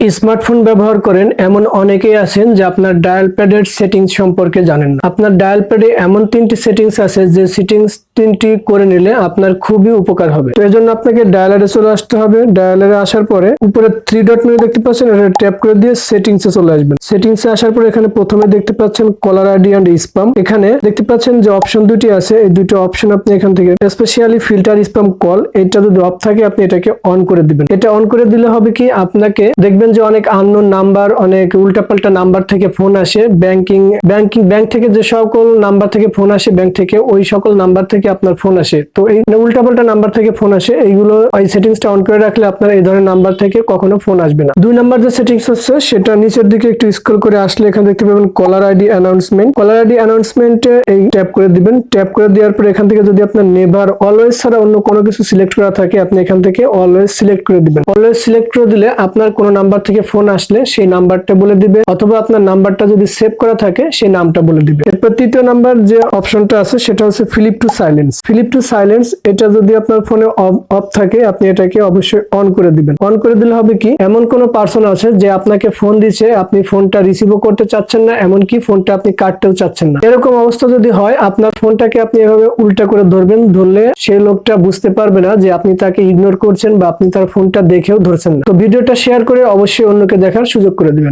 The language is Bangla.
স্মার্টফোন ব্যবহার করেন এমন অনেকেই আছেন যে আপনার ডায়াল প্যাডের সেটিংস সম্পর্কে জানেন না। আপনার ডায়াল প্যাডে এমন তিনটি সেটিংস আছে যে সেটিংস তিনটি করে নিলে আপনার খুবই উপকার হবে। তো এজন্য আপনাকে ডায়ালারে চলে আসতে হবে। ডায়ালারে আসার পরে উপরে থ্রি ডট মেনু দেখতে পাচ্ছেন, এটা ট্যাপ করে দিয়ে সেটিংসে চলে আসবেন। সেটিংসে আসার পরে এখানে প্রথমে দেখতে পাচ্ছেন কলার আইডি অ্যান্ড স্পাম এখানে দেখতে পাচ্ছেন যে অপশন দুটি আছে। এই দুটো অপশন আপনি এখান থেকে স্পেশালি ফিল্টার স্পাম কল এটা যদি অফ থাকে, আপনি এটাকে অন করে দিবেন। এটা অন করে দিলে হবে কি? আপনাকে দেখবেন যে অনেক আননোন নাম্বার অনেক উল্টাপাল্টা নাম্বার থেকে ফোন আসে। ব্যাংকিং ব্যাংকিং ব্যাংক থেকে যে সকল নাম্বার থেকে ফোন আসে ব্যাংক থেকে ওই সকল নাম্বার থেকে আপনার ফোন আসে। তো এই উল্টাপাল্টা নাম্বার থেকে ফোন আসে, এইগুলো এই সেটিংসটা অন করে রাখলে আপনার এই ধরনের নাম্বার থেকে কখনো ফোন আসবে না। দুই নাম্বার যে সেটিংস হচ্ছে, সেটা নিচের দিকে একটু স্ক্রল করে আসলে এখানে দেখতে পাবেন caller ID announcement caller ID অ্যানাউন্সমেন্টে এই ট্যাপ করে দিবেন। ট্যাপ করে দেওয়ার পরে এখান থেকে যদি আপনার নেভার অলওয়েজ ছাড়া অন্য কোনো কিছু সিলেক্ট করা থাকে, আপনি এখান থেকে অলওয়েজ সিলেক্ট করে দিবেন। অলওয়েজ সিলেক্ট করে দিলে আপনার কোনো নাম্বার থেকে ফোন আসলে সেই নাম্বারটা বলে দিবে। অথবা আপনার নাম্বারটা যদি সেভ করা থাকে, সেই নামটা বলে দিবে। এরপর তৃতীয় নাম্বার যে অপশনটা আছে, সেটা হচ্ছে flip to silence flip to silence এটা যদি আপনার ফোনে অফ থাকে, আপনি এটাকে অবশ্যই অন করে দিবেন। অন করে দিলে হবে কি, এমন কোন পার্সন আছে যে আপনাকে ফোন দিচ্ছে, আপনি ফোনটা রিসিভও করতে চাচ্ছেন না, এমনকি ফোনটা আপনি কাটতেও চাচ্ছেন না। এরকম অবস্থা যদি হয়, আপনার ফোনটাকে আপনি এভাবে উল্টা করে ধরবেন, ধরলে সেই লোকটা বুঝতে পারবে না যে আপনি তাকে ইগনোর করছেন বা আপনি তার ফোনটা দেখেও ধরছেন না। তো ভিডিওটা শেয়ার করে অবশ্যই অন্যকে দেখার সুযোগ করে দিবেন।